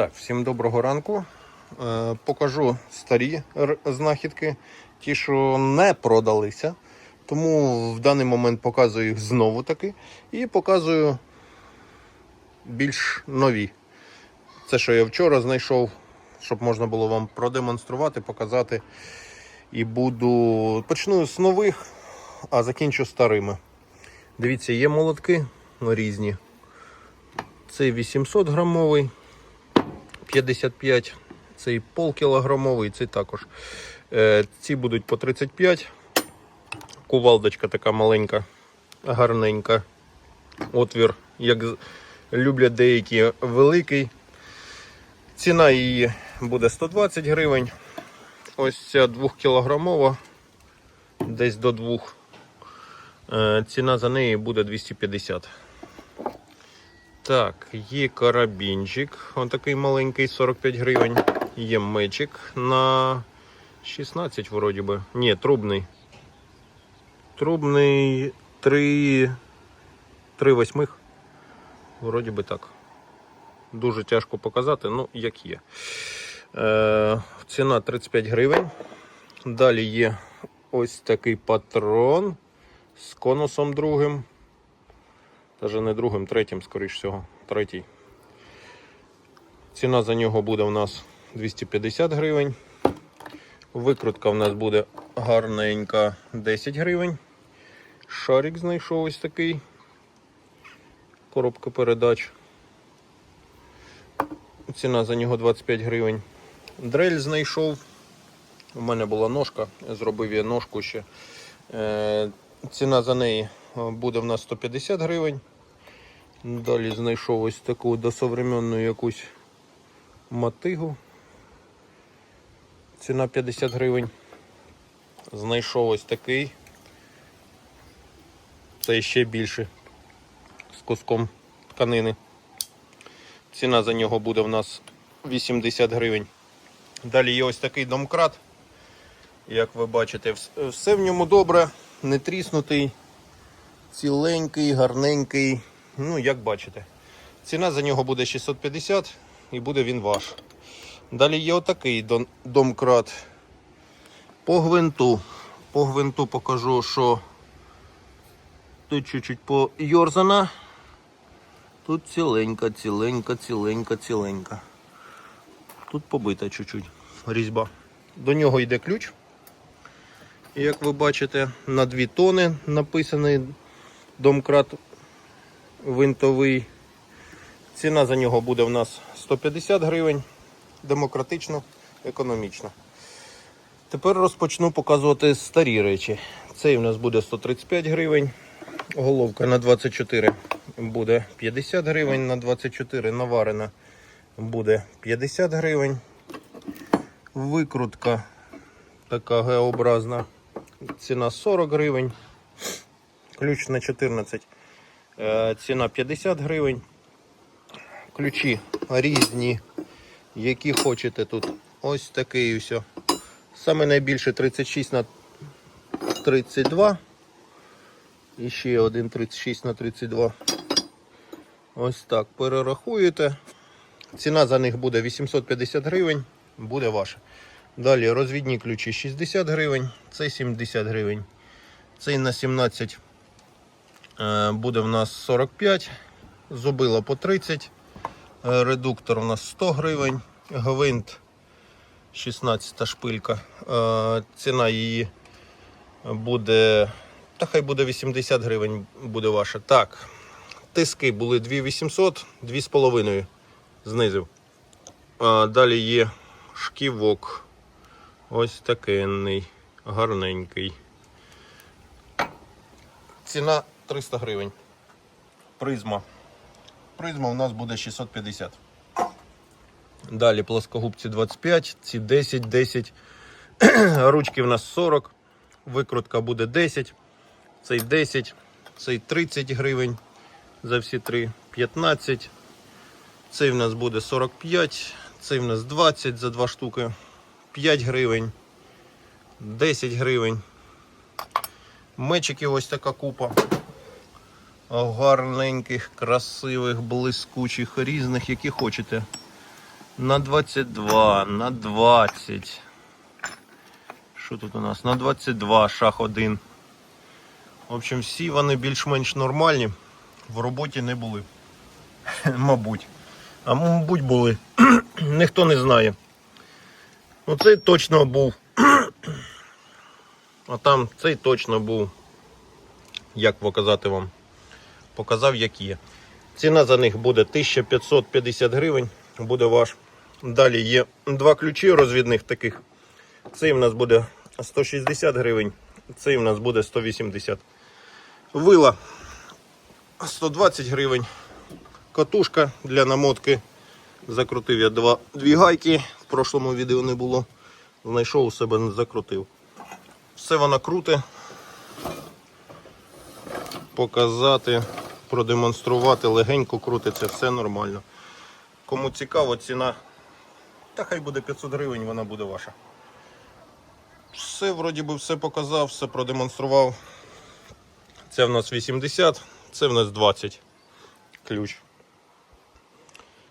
Так, всім доброго ранку. Е, покажу старі знахідки, ті, що не продалися. Тому в даний момент показую їх знову таки. І показую більш нові. Це, що я вчора знайшов, щоб можна було вам продемонструвати, показати. І буду. Почну з нових, а закінчу старими. Дивіться, є молотки різні. Цей 800 грамовий. 55, цей полкілограмовий, цей також. Е, ці будуть по 35. Кувалдочка така маленька, гарненька. Отвір, як люблять деякі, великий. Ціна її буде 120 гривень. Ось ця 2-кілограмова, десь до 2. Е, ціна за неї буде 250. Так, є карабінчик, он такий маленький, 45 гривень. Є мечик на 16, вроді би. Ні, трубний. Трубний 3, 3 восьмих. Вроді би так. Дуже тяжко показати, ну як є. Е, ціна 35 гривень. Далі є ось такий патрон з конусом другим. Даже не другим, третім, скоріш всього, третій. Ціна за нього буде у нас 250 гривень. Викрутка в нас буде гарненька 10 гривень. Шарик знайшов ось такий. Коробка передач. Ціна за нього 25 гривень. Дрель знайшов. У мене була ножка, зробив я ножку ще. Е, ціна за неї буде в нас 150 гривень. Далі знайшов ось таку досовременну якусь мотигу. Ціна 50 гривень. Знайшов ось такий. Це ще більше з куском тканини. Ціна за нього буде в нас 80 гривень. Далі є ось такий домкрат. Як ви бачите, все в ньому добре, не тріснутий, ціленький, гарненький. Ну, як бачите. Ціна за нього буде 650 і буде він ваш. Далі є отакий домкрат. По гвинту. По гвинту покажу, що тут чуть-чуть пойорзана. Тут ціленька, ціленька, ціленька, ціленька. Тут побита чуть-чуть різьба. До нього йде ключ. І Як ви бачите, на 2 тони написаний домкрат винтовий. Ціна за нього буде в нас 150 гривень. Демократично, економічно. Тепер розпочну показувати старі речі. Цей у нас буде 135 гривень. Головка на 24 буде 50 гривень, на 24 наварена буде 50 гривень. Викрутка така Г-образна. Ціна 40 гривень. Ключ на 14. Е, Ціна 50 гривень. Ключі різні, які хочете тут. Ось такий ось. Саме найбільше 36 на 32. І ще один 36 на 32. Ось так. Перерахуєте. Ціна за них буде 850 гривень. Буде ваша. Далі розвідні ключі 60 гривень, цей 70 гривень. Цей на 17 е, буде в нас 45, зубило по 30, е, редуктор у нас 100 гривень, гвинт 16 шпилька. Е, Ціна її буде, та хай буде 80 гривень, буде ваша. Так, тиски були 2800, 2,5 знизив. Далі є шківок. Ось такий гарненький. Ціна 300 гривень. Призма. Призма у нас буде 650. Далі плоскогубці 25, ці 10, 10. Ручки в нас 40. Викрутка буде 10. Цей 10, цей 30 гривень. За всі три 15. Цей в нас буде 45, цей в нас 20 за два штуки. 5 гривень, 10 гривень. Мечики ось така купа. Гарненьких, красивих, блискучих, різних, які хочете. на 22, на 20. Що тут у нас? На 22 шах 1. В общем, всі вони більш-менш нормальні. В роботі не були. Мабуть. А мабуть були. Ніхто не знає. Ну цей точно був. А там цей точно був. Як показати вам? Показав, як є. Ціна за них буде 1550 гривень. Буде ваш. Далі є два ключі розвідних таких. Цей в нас буде 160 гривень, цей в нас буде 180. Вила 120 гривень. Катушка для намотки. Закрутив я два, дві гайки. В прошлому відео не було. Знайшов у себе, не закрутив. Все вона круте. Показати, продемонструвати, легенько крутиться, все нормально. Кому цікаво, ціна. Та хай буде 500 гривень, вона буде ваша. Все, вроді би, все показав, все продемонстрував. Це в нас 80, це в нас 20 ключ.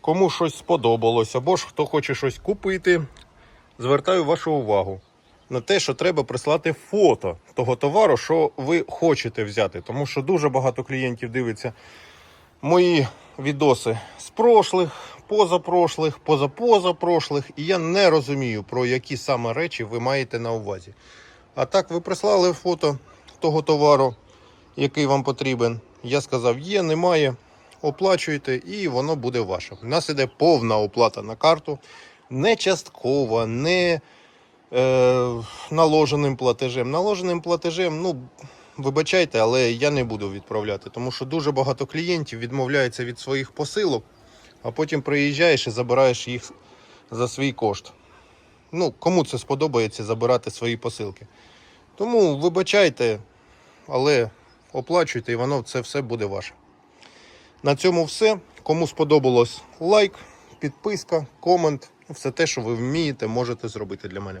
Кому щось сподобалось, або ж хто хоче щось купити, звертаю вашу увагу на те, що треба прислати фото того товару, що ви хочете взяти. Тому що дуже багато клієнтів дивиться мої відоси з прошлих, позапрошлих, позапозапрошлих, і я не розумію, про які саме речі ви маєте на увазі. А так, ви прислали фото того товару, який вам потрібен. Я сказав, є, немає. Оплачуєте, і воно буде ваше. У нас іде повна оплата на карту, не часткова, не наложеним платежем. Наложеним платежем, ну, вибачайте, але я не буду відправляти, тому що дуже багато клієнтів відмовляються від своїх посилок, а потім приїжджаєш і забираєш їх за свій кошт. Ну, кому це сподобається забирати свої посилки. Тому вибачайте, але оплачуйте, і воно це все буде ваше. На цьому все. Кому сподобалось лайк, підписка, комент, все те, що ви вмієте, можете зробити для мене.